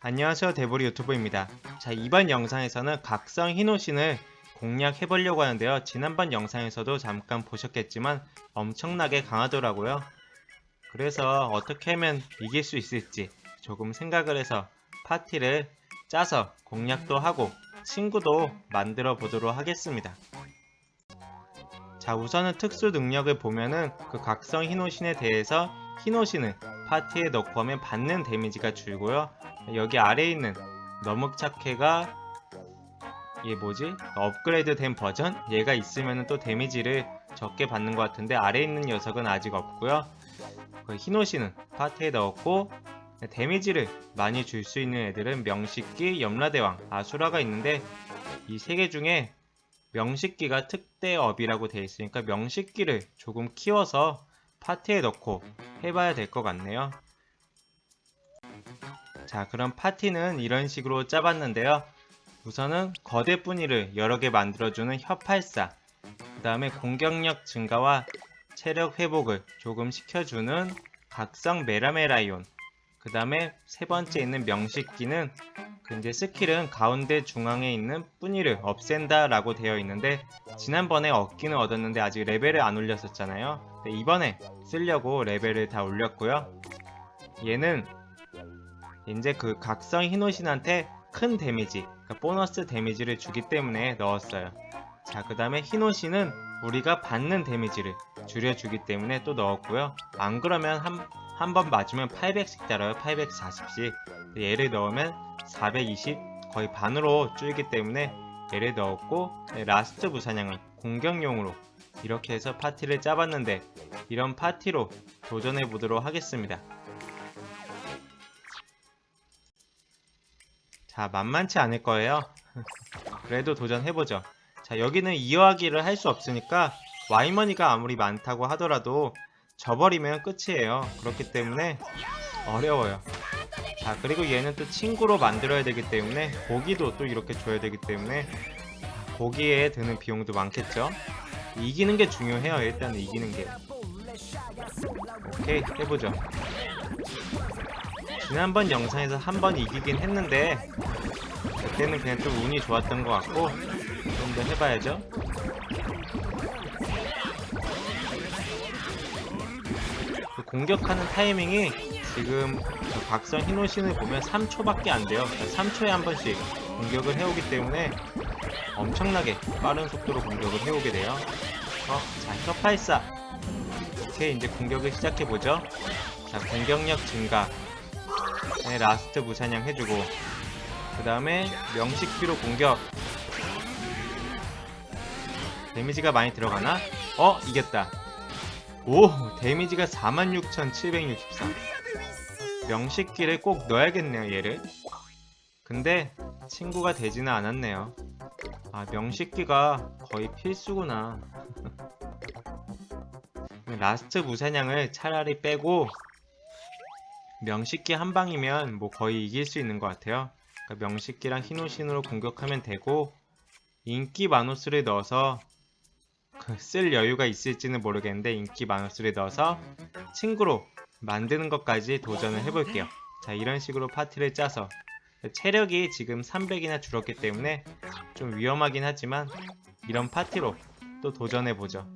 안녕하세요 대보리 유튜브입니다. 자 이번 영상에서는 각성 희노신을 공략해보려고 하는데요. 지난번 영상에서도 잠깐 보셨겠지만 엄청나게 강하더라고요. 그래서 어떻게 하면 이길 수 있을지 조금 생각을 해서 파티를 짜서 공략도 하고 친구도 만들어 보도록 하겠습니다. 자 우선은 특수 능력을 보면은 그 각성 희노신에 대해서 희노신을 파티에 넣고 하면 받는 데미지가 줄고요. 여기 아래에 있는 너묵착해가 얘 뭐지? 업그레이드 된 버전? 얘가 있으면 또 데미지를 적게 받는 것 같은데 아래에 있는 녀석은 아직 없고요. 그 히노시는 파티에 넣었고 데미지를 많이 줄 수 있는 애들은 명식기, 염라대왕, 아수라가 있는데 이 세 개 중에 명식기가 특대업이라고 되어 있으니까 명식기를 조금 키워서 파티에 넣고 해봐야 될 것 같네요. 자, 그럼 파티는 이런 식으로 짜봤는데요. 우선은 거대 뿌니를 여러 개 만들어주는 혀팔사, 그 다음에 공격력 증가와 체력 회복을 조금 시켜주는 각성 메라메라이온, 그 다음에 세 번째 있는 명식기는 그 이제 스킬은 가운데 중앙에 있는 뿌니를 없앤다 라고 되어 있는데 지난번에 얻기는 얻었는데 아직 레벨을 안 올렸었잖아요. 근데 이번에 쓰려고 레벨을 다 올렸고요. 얘는 이제 그 각성 희노신한테 큰 데미지, 그러니까 보너스 데미지를 주기 때문에 넣었어요. 자, 그 다음에 희노신은 우리가 받는 데미지를 줄여주기 때문에 또 넣었고요. 안 그러면 한, 한 번 맞으면 800씩 달아요. 840씩. 얘를 넣으면 420, 거의 반으로 줄기 때문에 얘를 넣었고, 네, 라스트 부사냥은 공격용으로 이렇게 해서 파티를 짜봤는데, 이런 파티로 도전해 보도록 하겠습니다. 자, 만만치 않을 거예요. 그래도 도전해보죠. 자, 여기는 이어하기를 할 수 없으니까 와이머니가 아무리 많다고 하더라도 져버리면 끝이에요. 그렇기 때문에 어려워요. 자, 그리고 얘는 또 친구로 만들어야 되기 때문에 고기도 또 이렇게 줘야 되기 때문에 고기에 드는 비용도 많겠죠. 이기는 게 중요해요. 일단 이기는 게. 오케이, 해보죠. 지난번 영상에서 한 번 이기긴 했는데 그때는 그냥 좀 운이 좋았던 것 같고 좀 더 해봐야죠. 그 공격하는 타이밍이 지금 저 각성 희노신을 보면 3초밖에 안 돼요. 3초에 한 번씩 공격을 해오기 때문에 엄청나게 빠른 속도로 공격을 해오게 돼요. 어, 자, 혀팔사. 오케이, 이제 공격을 시작해보죠. 자, 공격력 증가. 네, 라스트 무사냥 해주고 그 다음에 명식기로 공격 데미지가 많이 들어가나? 어? 이겼다 오! 데미지가 46,764 명식기를 꼭 넣어야겠네요 얘를 근데 친구가 되지는 않았네요 아 명식기가 거의 필수구나 라스트 무사냥을 차라리 빼고 명식기 한 방이면 뭐 거의 이길 수 있는 것 같아요. 그러니까 명식기랑 희노신으로 공격하면 되고 인기 마노스를 넣어서 그쓸 여유가 있을지는 모르겠는데 인기 마노스를 넣어서 친구로 만드는 것까지 도전을 해볼게요. 자 이런 식으로 파티를 짜서 체력이 지금 300이나 줄었기 때문에 좀 위험하긴 하지만 이런 파티로 또 도전해보죠.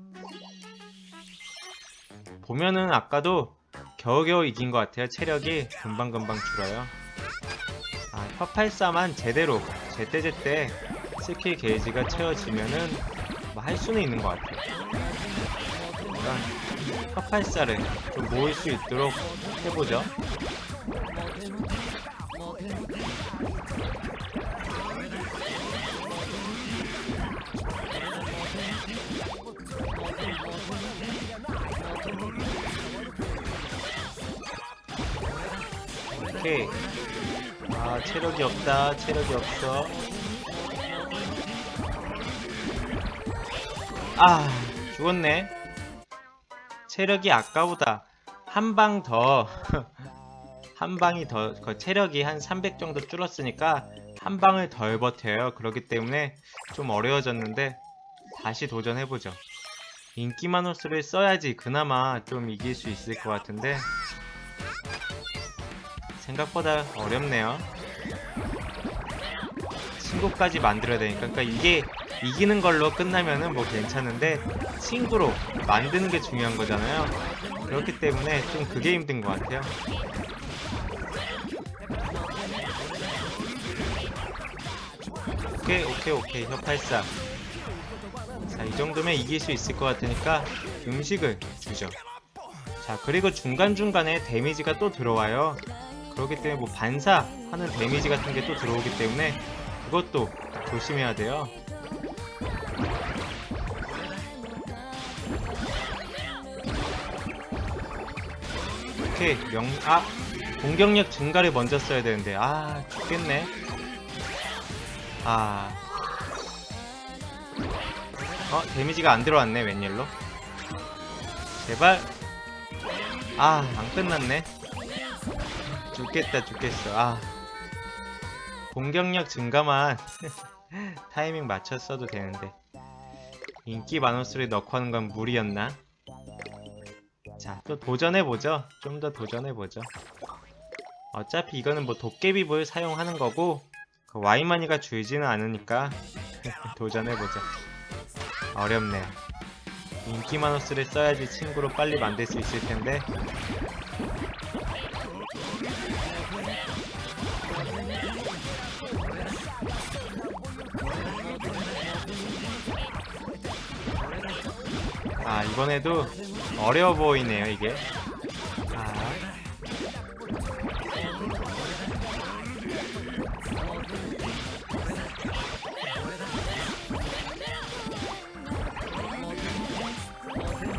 보면은 아까도 겨우겨우 이긴 것 같아요. 체력이 금방금방 줄어요. 아, 혀팔사만 제대로 제때제때 스킬 게이지가 채워지면은 뭐 할 수는 있는 것 같아요. 그러니까 혀팔사를 좀 모을 수 있도록 해보죠. 아, 체력이 없다. 체력이 없어. 아, 죽었네. 체력이 아까보다 한 방 더, 한 방이 더, 그 체력이 한 300 정도 줄었으니까 한 방을 덜 버텨요. 그렇기 때문에 좀 어려워졌는데 다시 도전해보죠. 인기 마노스를 써야지 그나마 좀 이길 수 있을 것 같은데 생각보다 어렵네요. 친구까지 만들어야 되니까. 그러니까 이게 이기는 걸로 끝나면은 뭐 괜찮은데 친구로 만드는 게 중요한 거잖아요. 그렇기 때문에 좀 그게 힘든 것 같아요. 오케이 오케이 오케이. 협팔사. 자 이 정도면 이길 수 있을 것 같으니까 음식을 주죠. 자 그리고 중간중간에 데미지가 또 들어와요 그렇기 때문에 뭐 반사하는 데미지 같은 게 또 들어오기 때문에 그것도 조심해야 돼요 오케이 명.. 아! 공격력 증가를 먼저 써야 되는데 아 죽겠네 아 어? 데미지가 안 들어왔네 웬일로 제발 아 안 끝났네 죽겠다 죽겠어 아 공격력 증가만 타이밍 맞췄어도 되는데 인기 마노스를 넣고 하는 건 무리였나? 자, 또 도전해보죠. 좀 더 도전해보죠. 어차피 이거는 뭐 도깨비볼 사용하는 거고 그 와이마니가 줄지는 않으니까 도전해보자. 어렵네요. 인기 마노스를 써야지 친구로 빨리 만들 수 있을 텐데 이번에도 어려워 보이네요 이게. 아.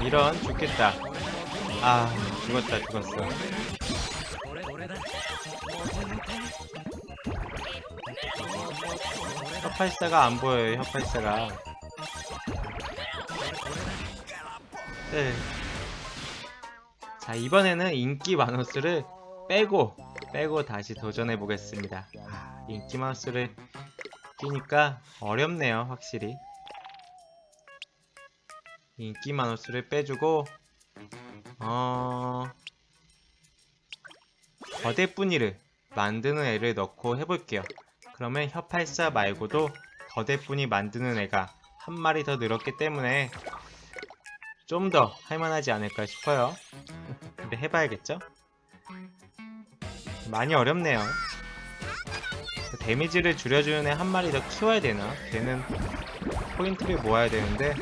이런 죽겠다. 아 죽었다 죽었어. 혀팔사가 안 보여요 혀팔사가 네. 자 이번에는 인기 마우스를 빼고 빼고 다시 도전해 보겠습니다. 아, 인기 마우스를 끼니까 어렵네요 확실히. 인기 마우스를 빼주고 어 거대 뿐이를 만드는 애를 넣고 해볼게요. 그러면 혀팔사 말고도 거대 뿐이 만드는 애가 한 마리 더 늘었기 때문에 좀 더 할만하지 않을까 싶어요. 근데 해봐야겠죠? 많이 어렵네요. 데미지를 줄여주는 애 한 마리 더 키워야 되나? 걔는 포인트를 모아야 되는데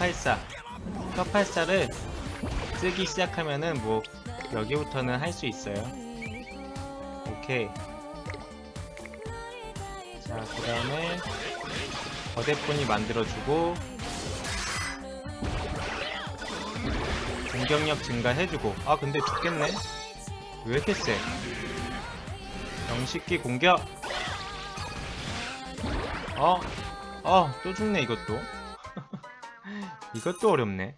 오케이 혀팔사. 혀팔사를 쓰기 시작하면은 뭐 여기부터는 할 수 있어요. 오케이. 자그 다음에 거대폰이 만들어주고 공격력 증가해주고. 아 근데 죽겠네. 왜 이렇게 세? 영식기 공격! 어? 어, 또 죽네, 이것도. 이것도 어렵네.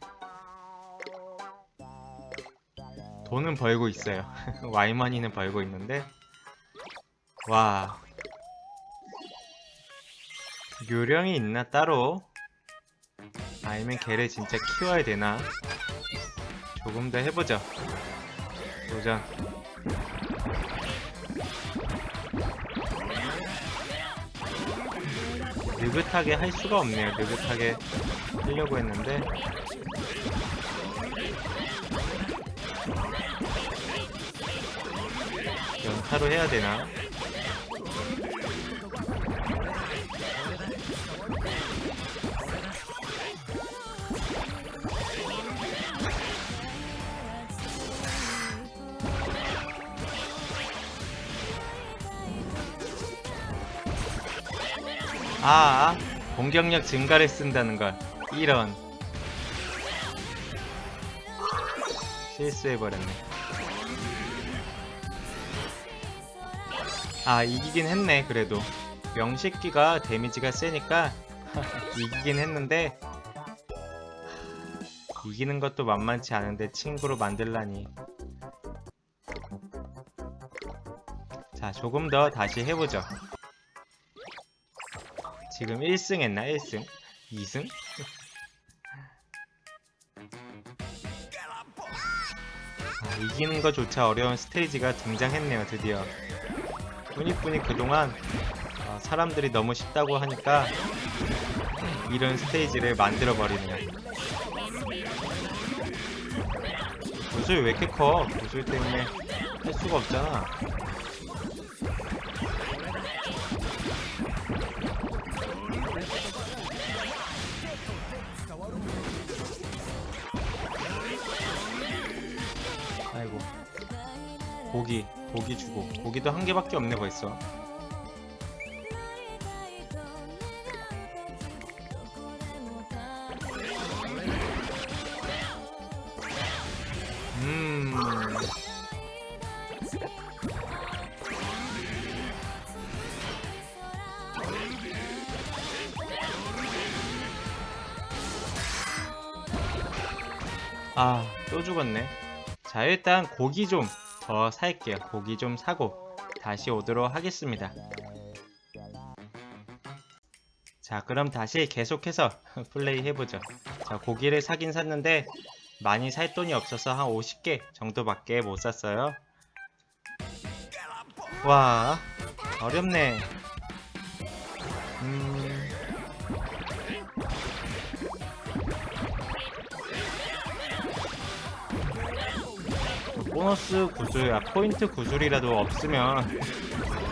돈은 벌고 있어요. 와이머니는 벌고 있는데. 와. 요령이 있나, 따로? 아니면 걔를 진짜 키워야 되나? 조금 더 해보죠. 도전. 느긋하게 할 수가 없네요. 느긋하게 하려고 했는데 연타로 해야 되나? 아, 공격력 증가를 쓴다는 걸. 이런. 실수해버렸네. 아, 이기긴 했네, 그래도. 명식기가 데미지가 세니까 이기긴 했는데 이기는 것도 만만치 않은데 친구로 만들라니 자, 조금 더 다시 해보죠. 지금 1승 했나? 1승? 2승? 아, 이기는 것조차 어려운 스테이지가 등장했네요, 드디어. 뿌니뿌니 그동안 어, 사람들이 너무 쉽다고 하니까 이런 스테이지를 만들어버리네요. 구슬 왜 이렇게 커? 구슬 때문에 할 수가 없잖아. 고기 주고. 고기도 한 개밖에 없네 벌써. 음. 아, 또 죽었네. 자, 일단 고기 좀 더 살게요. 고기 좀 사고 다시 오도록 하겠습니다. 자, 그럼 다시 계속해서 플레이 해보죠. 자, 고기를 사긴 샀는데 많이 살 돈이 없어서 한 50개 정도밖에 못 샀어요. 와, 어렵네. 보너스 구슬, 아, 포인트 구슬이라도 없으면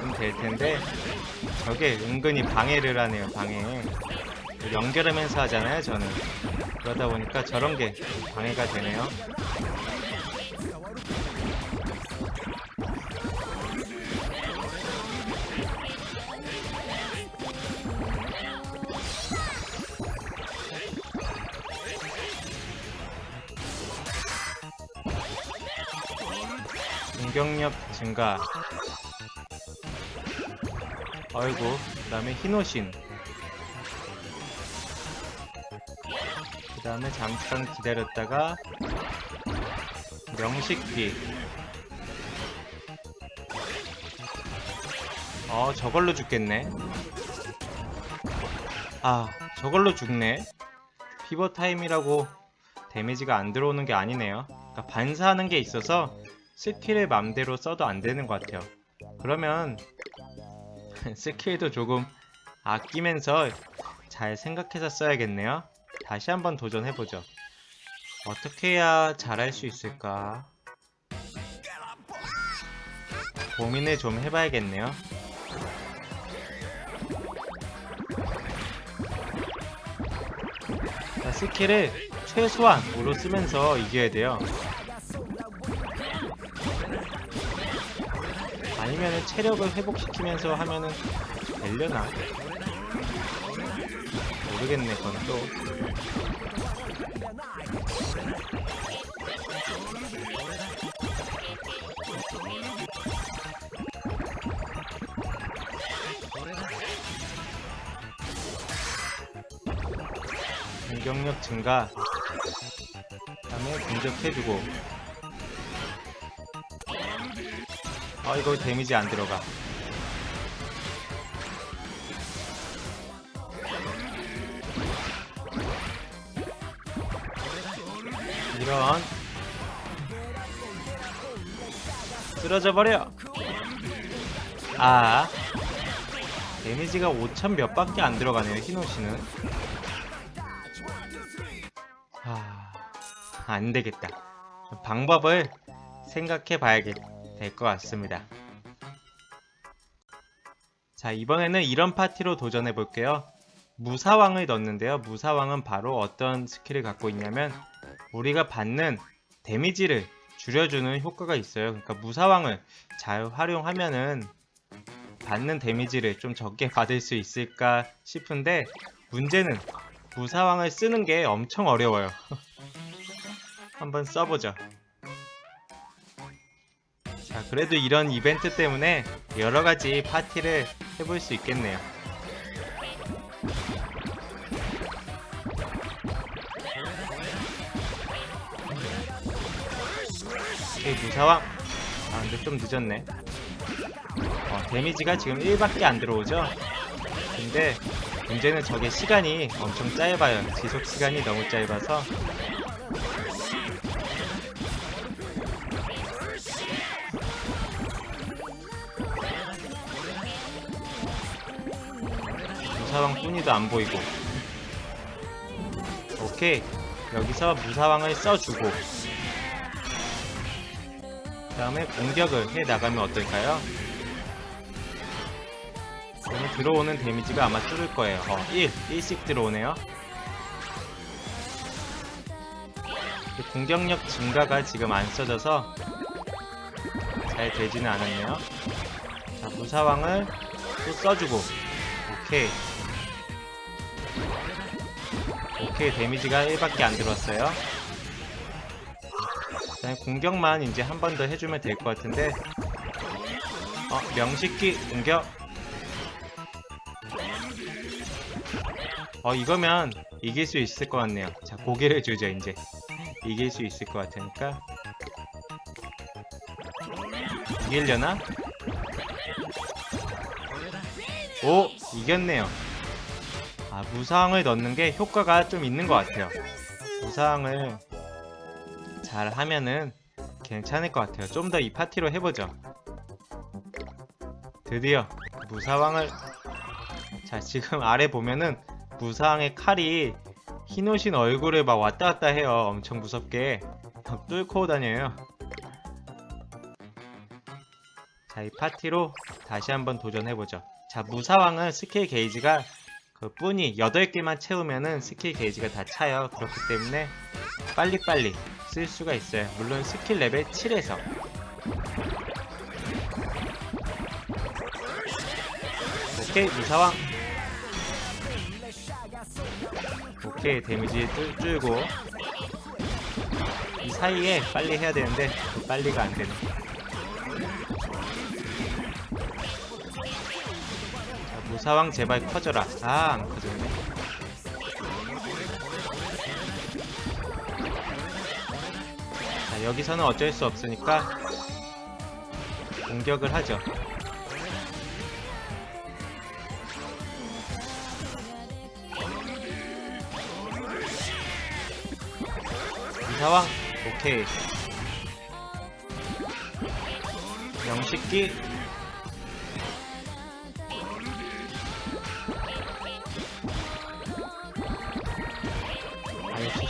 좀 될 텐데 저게 은근히 방해를 하네요, 방해. 연결하면서 하잖아요, 저는. 그러다 보니까 저런 게 방해가 되네요. 공격력 증가. 아이고, 그 다음에 흰옷신. 그 다음에 잠깐 기다렸다가 명식비. 어, 저걸로 죽겠네. 아, 저걸로 죽네. 피버 타임이라고 데미지가 안 들어오는 게 아니네요. 그러니까 반사하는 게 있어서 스킬을 맘대로 써도 안 되는 것 같아요. 그러면 스킬도 조금 아끼면서 잘 생각해서 써야겠네요. 다시 한번 도전해보죠. 어떻게 해야 잘할 수 있을까? 고민을 좀 해봐야겠네요. 자, 스킬을 최소한으로 쓰면서 이겨야 돼요. 아니면은 체력을 회복시키면서 하면은 되려나? 모르겠네, 그건 또. 공격력 증가. 다음에 공격해주고. 아 이거 데미지 안 들어가. 이런. 쓰러져 버려. 아. 데미지가 5천 몇 밖에 안 들어가네요 히노시는. 아 안되겠다. 방법을 생각해 봐야겠다 될 것 같습니다. 자, 이번에는 이런 파티로 도전해 볼게요. 무사왕을 넣는데요. 무사왕은 바로 어떤 스킬을 갖고 있냐면 우리가 받는 데미지를 줄여주는 효과가 있어요. 그러니까 무사왕을 잘 활용하면은 받는 데미지를 좀 적게 받을 수 있을까 싶은데 문제는 무사왕을 쓰는 게 엄청 어려워요. 한번 써보죠. 자, 그래도 이런 이벤트 때문에 여러 가지 파티를 해볼 수 있겠네요. 오케이, 무사왕. 아, 근데 좀 늦었네. 어, 데미지가 지금 1밖에 안 들어오죠? 근데 문제는 저게 시간이 엄청 짧아요. 지속 시간이 너무 짧아서 무사왕 뿐이도 안 보이고. 오케이. 여기서 무사왕을 써주고. 그 다음에 공격을 해 나가면 어떨까요? 그러면 들어오는 데미지가 아마 뚫을 거예요. 어, 1, 1씩 들어오네요. 그 공격력 증가가 지금 안 써져서 잘 되지는 않았네요. 자 무사왕을 또 써주고. 오케이 오케이 데미지가 1밖에 안 그다음에 공격만 이제 한 번 더 해주면 될 것 같은데. 어 명식기 공격. 어 이거면 이길 수 있을 것 같네요. 자 고개를 주죠 이제. 이길 수 있을 것 같으니까. 이기려나? 오 이겼네요 아 무상을 넣는 게 효과가 좀 있는 것 같아요. 무상을 잘 하면은 괜찮을 것 같아요. 좀 더 이 파티로 해보죠. 드디어 무사왕을 자 지금 아래 보면은 무사왕의 칼이 흰옷인 얼굴을 막 왔다 갔다 해요. 엄청 무섭게. 막 뚫고 다녀요. 자 이 파티로 다시 한번 도전해보죠. 자 무사왕은 스킬 게이지가 그 뿐이 8개만 채우면은 스킬 게이지가 다 차요. 그렇기 때문에 빨리빨리 쓸 수가 있어요. 물론 스킬 레벨 7에서. 오케이 무사왕 오케이 데미지 뚫, 뚫고 이 사이에 빨리 해야 되는데 그 빨리가 안 되네 무사왕 제발 커져라. 아 안 커졌네. 자 여기서는 어쩔 수 없으니까 공격을 하죠. 이사왕 오케이. 영식기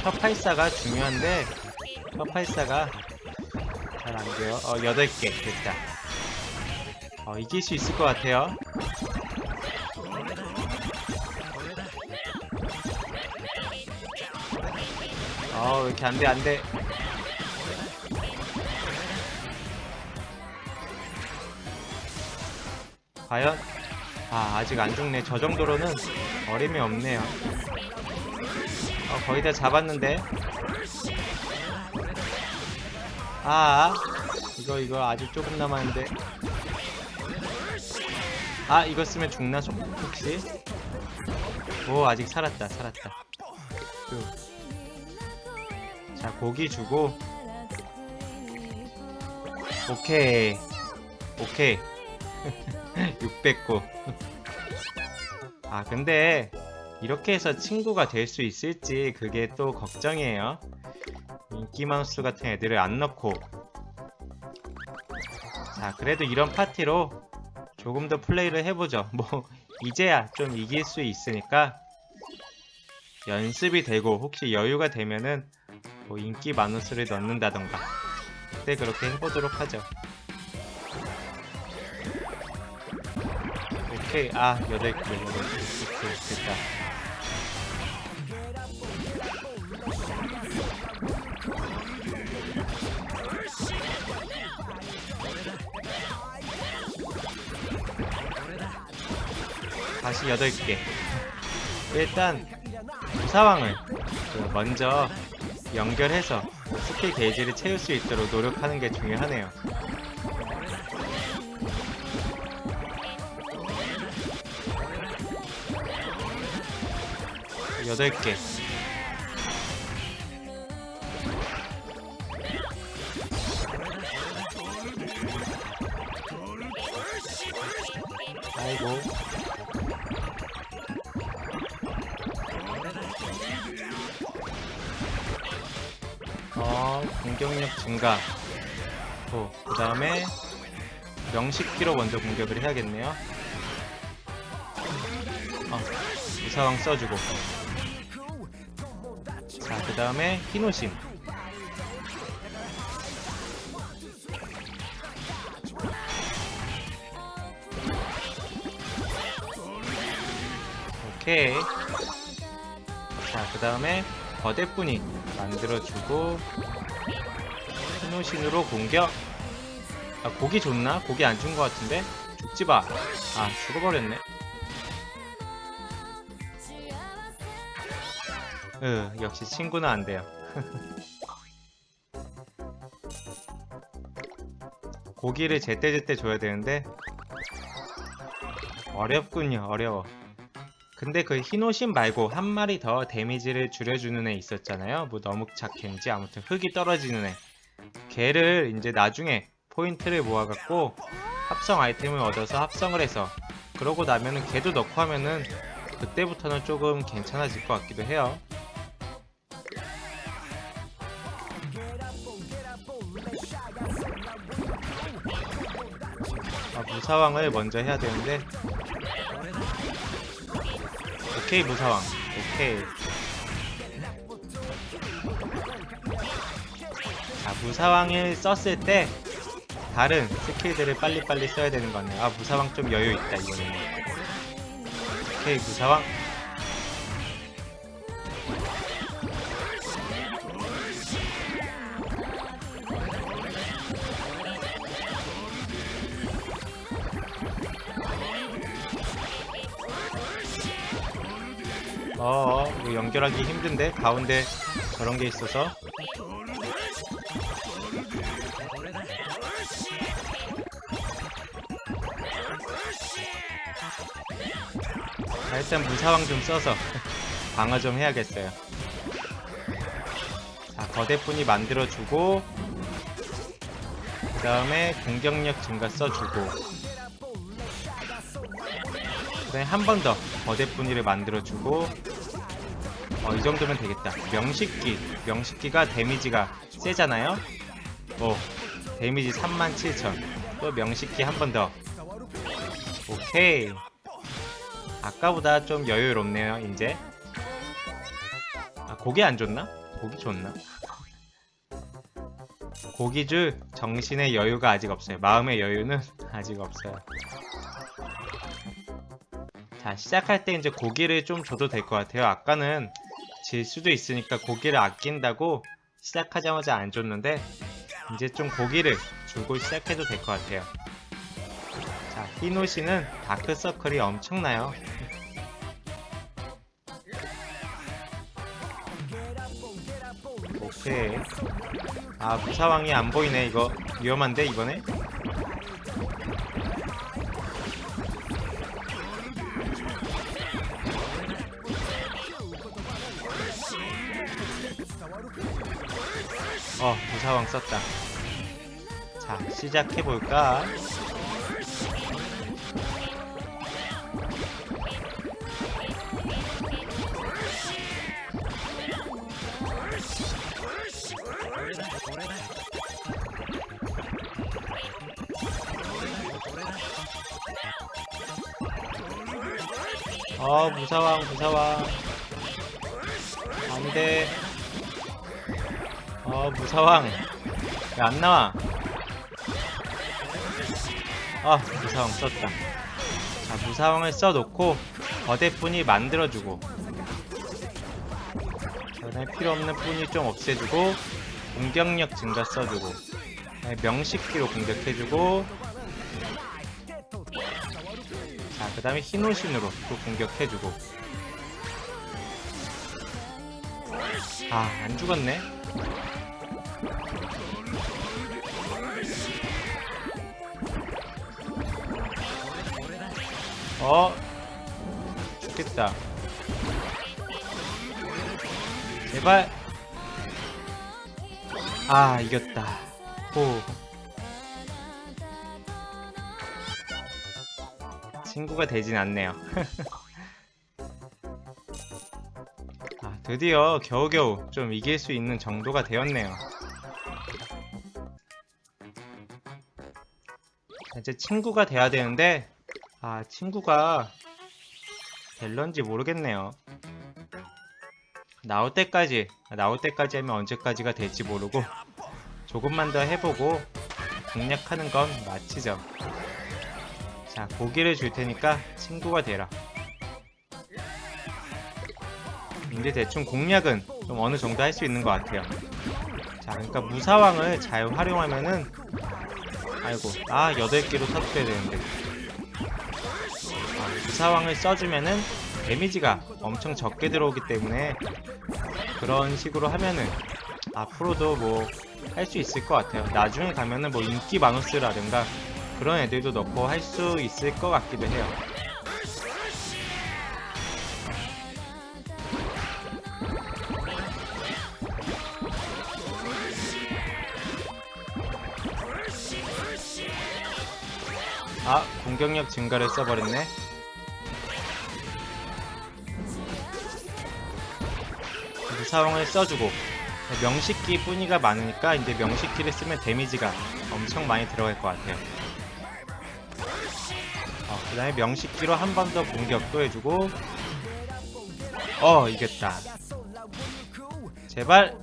셔팔사가 중요한데 셔팔사가 잘 안 돼요 어 8개 됐다 어 이길 수 있을 것 같아요 어, 왜 이렇게 안 돼, 안 돼. 과연? 아, 아직 안 죽네. 저 정도로는 어림이 없네요. 어, 거의 다 잡았는데. 아, 이거, 이거 아직 조금 남았는데. 아, 이거 쓰면 죽나, 좀, 혹시? 오, 아직 살았다, 살았다. 쭉. 자 고기 주고 오케이 오케이 609. 아 근데 이렇게 해서 친구가 될 수 있을지 그게 또 걱정이에요. 인기 마우스 같은 애들을 안 넣고. 자 그래도 이런 파티로 조금 더 플레이를 해보죠. 뭐 이제야 좀 이길 수 있으니까 연습이 되고 혹시 여유가 되면은 뭐 인기 마누스를 넣는다던가. 그때 그렇게 해보도록 하죠. 오케이. 아 8개 8개. 오케이 됐다 다시 8개 일단 무사왕을 그 먼저 연결해서 스킬 게이지를 채울 수 있도록 노력하는 게 중요하네요. 여덟 개. 어, 그 다음에 명식기로 먼저 공격을 해야겠네요. 어, 무사왕 써주고. 자, 그 다음에 희노심. 오케이. 자, 그 다음에 거대뿐이 만들어주고 희노신으로 공격. 아, 고기 줬나? 고기 안 준 것 같은데? 죽지 마. 아, 죽어버렸네. 으, 역시 친구는 안 돼요. 고기를 제때제때 줘야 되는데 어렵군요, 어려워. 근데 그 흰옷신 말고 한 마리 더 데미지를 줄여주는 애 있었잖아요. 뭐 너묵착캔지 아무튼 흙이 떨어지는 애. 걔를 이제 나중에 포인트를 모아갖고 합성 아이템을 얻어서 합성을 해서 그러고 나면은 걔도 넣고 하면은 그때부터는 조금 괜찮아질 것 같기도 해요. 아, 무사왕을 먼저 해야 되는데. 오케이 무사왕. 오케이 무사왕을 썼을 때 다른 스킬들을 빨리빨리 써야 되는 거 같네요 아 무사왕 좀 여유 있다 이거는. 오케이 무사왕 어 어 이거 연결하기 힘든데 가운데 저런 게 있어서. 자, 일단 무사왕 좀 써서 방어 좀 해야겠어요. 자 거대뿐이 만들어주고 그 다음에 공격력 증가 써주고. 그 다음에 한 번 더 거대뿐이를 만들어주고 어, 이 정도면 되겠다. 명식기. 명식기가 데미지가 세잖아요? 오, 데미지 37,000. 또 명식기 한 번 더. 오케이. 아까보다 좀 여유롭네요, 이제. 아, 고기 안 줬나? 고기 줬나? 고기 줄 정신의 여유가 아직 없어요. 마음의 여유는 아직 없어요. 자, 시작할 때 이제 고기를 좀 줘도 될 것 같아요. 아까는 질 수도 있으니까 고기를 아낀다고 시작하자마자 안 줬는데 이제 좀 고기를 주고 시작해도 될 것 같아요. 자, 히노시는 다크서클이 엄청나요. 오케이. 아, 무사왕이 안 보이네, 이거. 위험한데, 이번에? 무사왕 썼다. 자, 시작해볼까? 어, 무사왕, 무사왕. 안 돼. 어 무사왕 왜 안 나와. 아 무사왕 썼다. 자 무사왕을 써놓고 거대뿐이 만들어주고. 그다음에 필요 없는 뿐이 좀 없애주고 공격력 증가 써주고. 명식기로 공격해주고. 자 그 다음에 흰옷신으로 또 공격해주고. 아 안 죽었네 어? 죽겠다. 제발. 아, 이겼다. 호. 친구가 되진 않네요. 아, 드디어 겨우겨우 좀 이길 수 있는 정도가 되었네요. 이제 친구가 돼야 되는데 아 친구가 될런지 모르겠네요. 나올 때까지 나올 때까지 하면 언제까지가 될지 모르고 조금만 더 해보고 공략하는 건 마치죠. 자 고기를 줄 테니까 친구가 되라. 이제 대충 공략은 좀 어느 정도 할 수 있는 것 같아요. 자 그러니까 무사왕을 잘 활용하면은 아이고 아 8개로 터트려야 되는데 아, 무사왕을 써주면은 데미지가 엄청 적게 들어오기 때문에 그런 식으로 하면은 앞으로도 뭐 할 수 있을 것 같아요. 나중에 가면은 뭐 인기 마누스라든가 그런 애들도 넣고 할 수 있을 것 같기도 해요. 아 공격력 증가를 써버렸네 사왕을 써주고 명식기 뿐이가 많으니까 이제 명식기를 쓰면 데미지가 엄청 많이 들어갈 것 같아요 어, 그 다음에 명식기로 한 번 더 공격도 해주고 어 이겼다 제발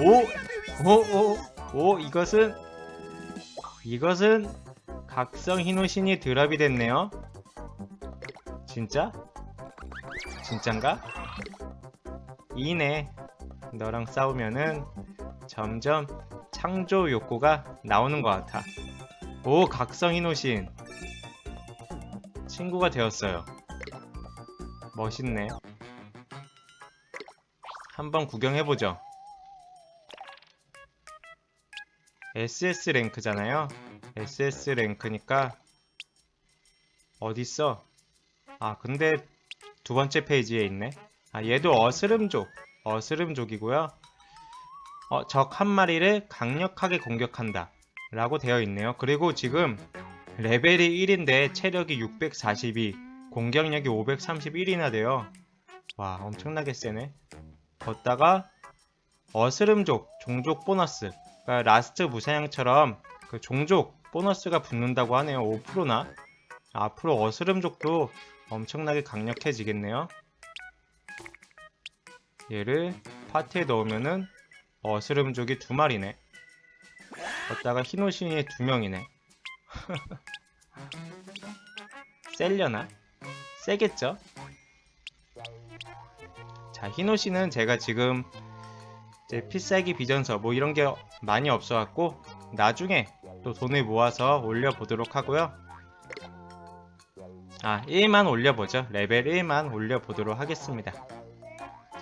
오 오오오 오, 이것은 이것은 각성 희노신이 드랍이 됐네요. 진짜? 진짠가? 이네. 너랑 싸우면은 점점 창조 욕구가 나오는 것 같아. 오, 각성 희노신. 친구가 되었어요. 멋있네. 한번 구경해보죠. SS 랭크잖아요. SS 랭크니까 어딨어? 아 근데 두 번째 페이지에 있네. 아 얘도 어스름족, 어스름족이고요. 어, 적 한 마리를 강력하게 공격한다. 라고 되어 있네요. 그리고 지금 레벨이 1인데 체력이 642, 공격력이 531이나 돼요. 와 엄청나게 세네. 걷다가 어스름족, 종족 보너스 그러니까 라스트 무사양처럼 그 종족 보너스가 붙는다고 하네요. 5%나. 앞으로 어스름족도 엄청나게 강력해지겠네요. 얘를 파티에 넣으면은 어스름족이 두 마리네. 걷다가 히노신이 두 명이네. 셀려나? 세겠죠? 자, 히노신은 제가 지금 이제 필살기 비전서 뭐 이런 게 많이 없어갖고 나중에 또 돈을 모아서 올려보도록 하고요. 아 1만 올려보죠. 레벨 1만 올려보도록 하겠습니다.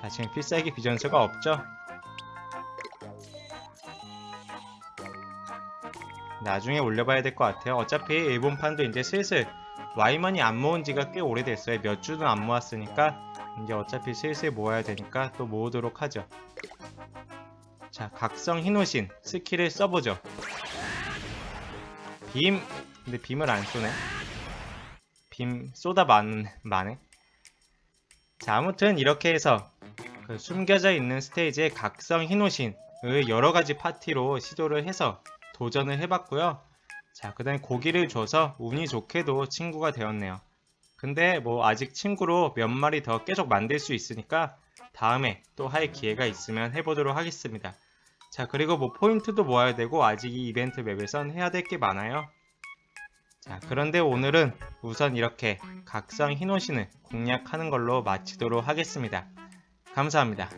자 지금 필살기 비전서가 없죠. 나중에 올려봐야 될 것 같아요. 어차피 일본판도 이제 슬슬 와이먼이 안 모은 지가 꽤 오래됐어요. 몇 주는 안 모았으니까 이제 어차피 슬슬 모아야 되니까 또 모으도록 하죠. 자, 각성 희노신 스킬을 써보죠. 빔, 근데 빔을 안 쏘네. 빔 쏘다 만, 마네. 자, 아무튼 이렇게 해서 그 숨겨져 있는 스테이지의 각성 희노신을 여러 가지 파티로 시도를 해서 도전을 해봤고요. 자, 그 다음에 고기를 줘서 운이 좋게도 친구가 되었네요. 근데 뭐 아직 친구로 몇 마리 더 계속 만들 수 있으니까 다음에 또 할 기회가 있으면 해보도록 하겠습니다. 자, 그리고 뭐 포인트도 모아야 되고 아직 이 이벤트 맵에선 해야 될 게 많아요. 자, 그런데 오늘은 우선 이렇게 각성 희노신을 공략하는 걸로 마치도록 하겠습니다. 감사합니다.